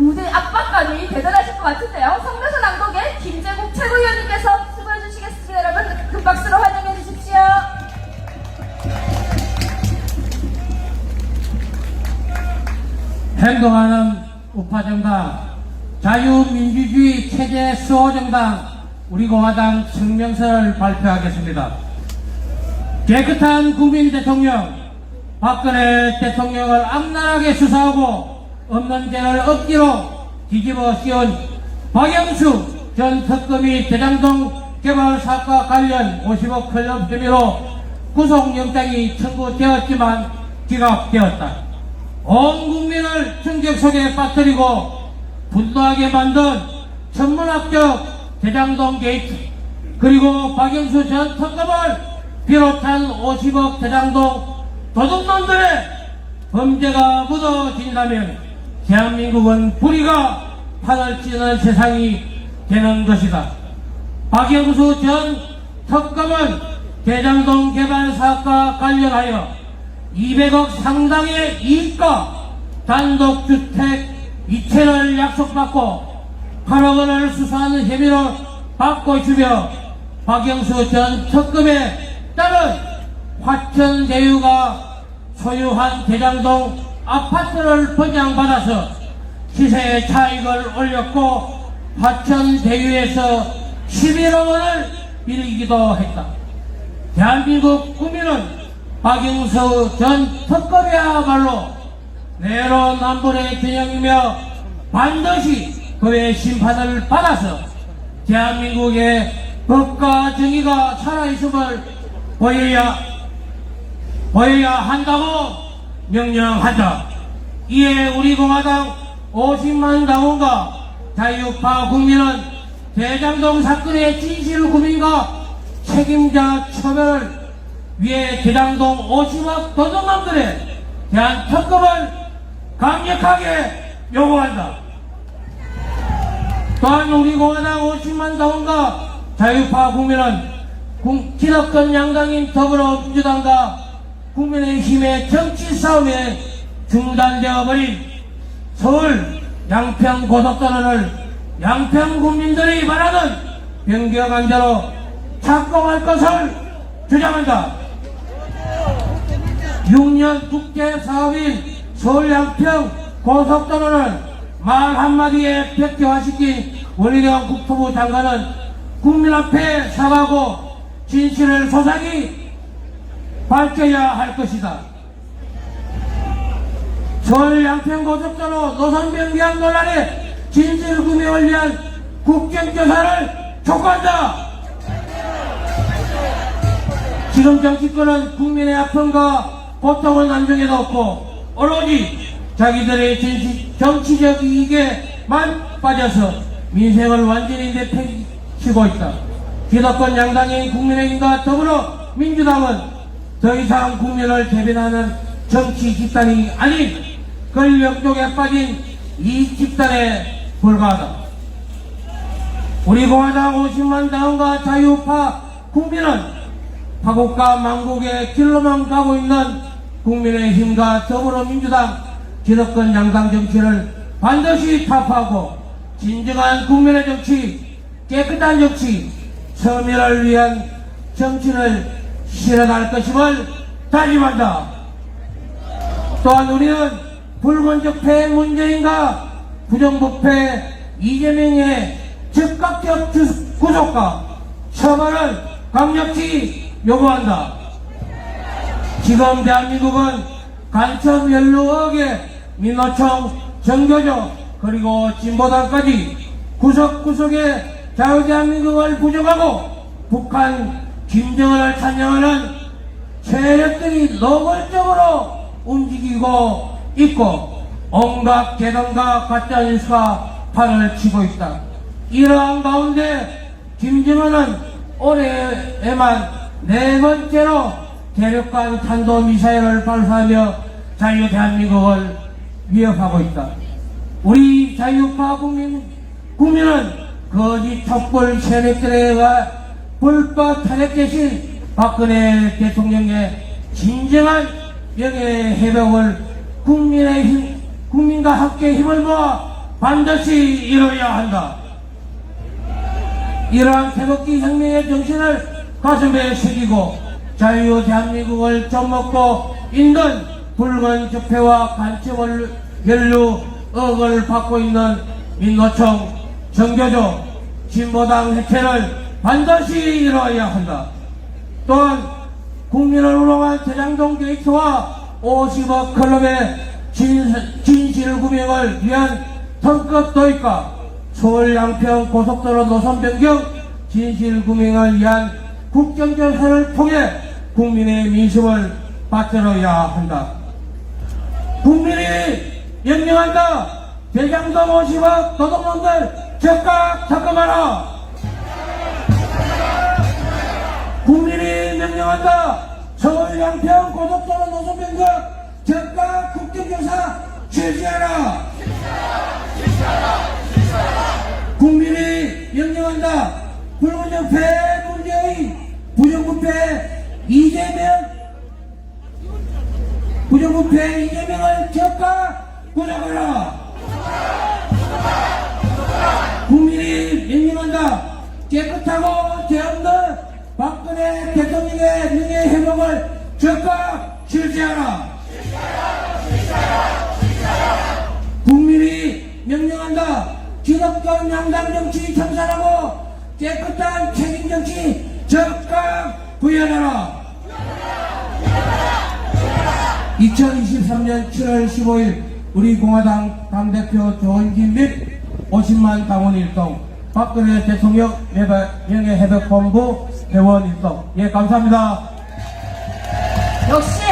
무대 압박감이 대단하실 것 같은데요. 성대선 낭독의 김재국 최고위원님께서 수고해 주시겠습니다. 여러분 큰 박수로 환영해 주십시오. 행동하는 우파정당, 자유민주주의 체제 수호정당, 우리 공화당 증명서를 발표하겠습니다. 깨끗한 국민 대통령, 박근혜 대통령을 악랄하게 수사하고 없는 죄를 억지로 뒤집어 씌운 박영수 전 특검이 대장동 개발 사과 관련 50억 클럽 혐의로 구속영장이 청구되었지만 기각되었다. 온 국민을 충격 속에 빠뜨리고 분노하게 만든 천문학적 대장동 게이트 그리고 박영수 전 특검을 비롯한 50억 대장동 도둑놈들의 범죄가 묻어진다면 대한민국은 판을 찌는 세상이 되는 것이다. 박영수 전 특검은 대장동 개발 사업과 관련하여 200억 상당의 이익과 단독주택 이체를 약속받고 8억 원을 수수하는 혐의로 받고 있으며 박영수 전 특검에 따른 화천대유가 소유한 대장동 아파트를 분양받아서 시세 차익을 올렸고 화천 대유에서 11억 원을 빌리기도 했다. 대한민국 국민은 박영수 전 특검이야말로 내로남불의 균형이며 반드시 그의 심판을 받아서 대한민국의 법과 정의가 살아있음을 보여야 보여야 한다고 명령한다. 이에 우리 공화당 50만 당원과 자유파 국민은 대장동 사건의 진실 구민과 책임자 처벌을 위해 대장동 50억 도둑놈들에 대한 특검을 강력하게 요구한다. 또한 우리 공화당 50만 당원과 자유파 국민은 국- 기득권 양당인 더불어민주당과 국민의힘의 정치 싸움에 중단되어 버린 서울 양평 고속도로를 양평 국민들이 말하는 변경안대로 착공할 것을 주장한다. 6년 국제 사업인 서울 양평 고속도로를 말 한마디에 백기화시킨 원희룡 국토부 장관은 국민 앞에 사과하고 진실을 소상히 밝혀야 할 것이다. 서울 양평 고속도로 노선 변경 논란의 진실 규명을 위한 국정조사를 촉구한다. 지금 정치권은 국민의 아픔과 고통을 남중에도 없고 오로지 자기들의 정치, 정치적 이익에만 빠져서 민생을 완전히 내팽치고 있다. 기득권 양당인 국민의힘과 더불어 민주당은 더 이상 국민을 대변하는 정치 집단이 아닌 권력 쪽에 빠진 이 집단에 불과하다. 우리 공화당 50만 당원과 자유파 국민은 파국과 망국의 길로만 가고 있는 국민의힘과 더불어민주당 기득권 양당 정치를 반드시 타파하고 진정한 국민의 정치, 깨끗한 정치, 서민을 위한 정치를 실현할 것임을 다짐한다. 또한 우리는 불건적패 문재인과 부정부패 이재명의 즉각적 주- 구속과 처벌을 강력히 요구한다. 지금 대한민국은 간첩 연루억의 민노총, 정교조, 그리고 진보당까지 구석구석에 자유대한민국을 부정하고 북한 김정은을 찬양하는 세력들이 노골적으로 움직이고 있고 온갖 개성과 가짜뉴스가 판을 치고 있다. 이러한 가운데 김정은은 올해에만 네 번째로 대륙간 탄도미사일을 발사하며 자유 대한민국을 위협하고 있다. 우리 자유파 국민, 국민은 거짓 촛불 세력들에 의해 불법 탄핵 대신 박근혜 대통령의 진정한 명예 회복을 국민의 힘, 국민과 함께 힘을 모아 반드시 이뤄야 한다. 이러한 태극기 혁명의 정신을 가슴에 새기고 자유 대한민국을 접먹고 있는 붉은 적폐와 간첩을 연루 억을 받고 있는 민노총 정교조 진보당 해체를 반드시 이뤄야 한다. 또한 국민을 우롱한 대장동 게이트와 50억 클럽의 진, 진실 구명을 위한 턴급 도입과 서울 양평 고속도로 노선 변경 진실 구명을 위한 국정조사를 통해 국민의 민심을 받들어야 한다. 국민이 명령한다. 대장동 50억 도둑놈들 즉각 잡아마라. 국민이 명령한다. 서울 양평 고속도로 노선 변경 즉각 국정조사 실시하라. 국민이 명령한다. 불운정패 문재인 부정부패 이재명 부정부패 이재명을 즉각 구속하라. 국민이 명령한다. 깨끗하고 죄 없는 박근혜 대통령의 명예 회복을 즉각 실시하라. 국민이 명령한다. 기독교 양당 정치 청산하고 깨끗한 책임 정치 즉각 구현하라. 2023년 7월 15일 우리 공화당 당대표 조원진 및 50만 당원 일동 박근혜 대통령 명예회복본부 회원 일동 예 감사합니다. 역시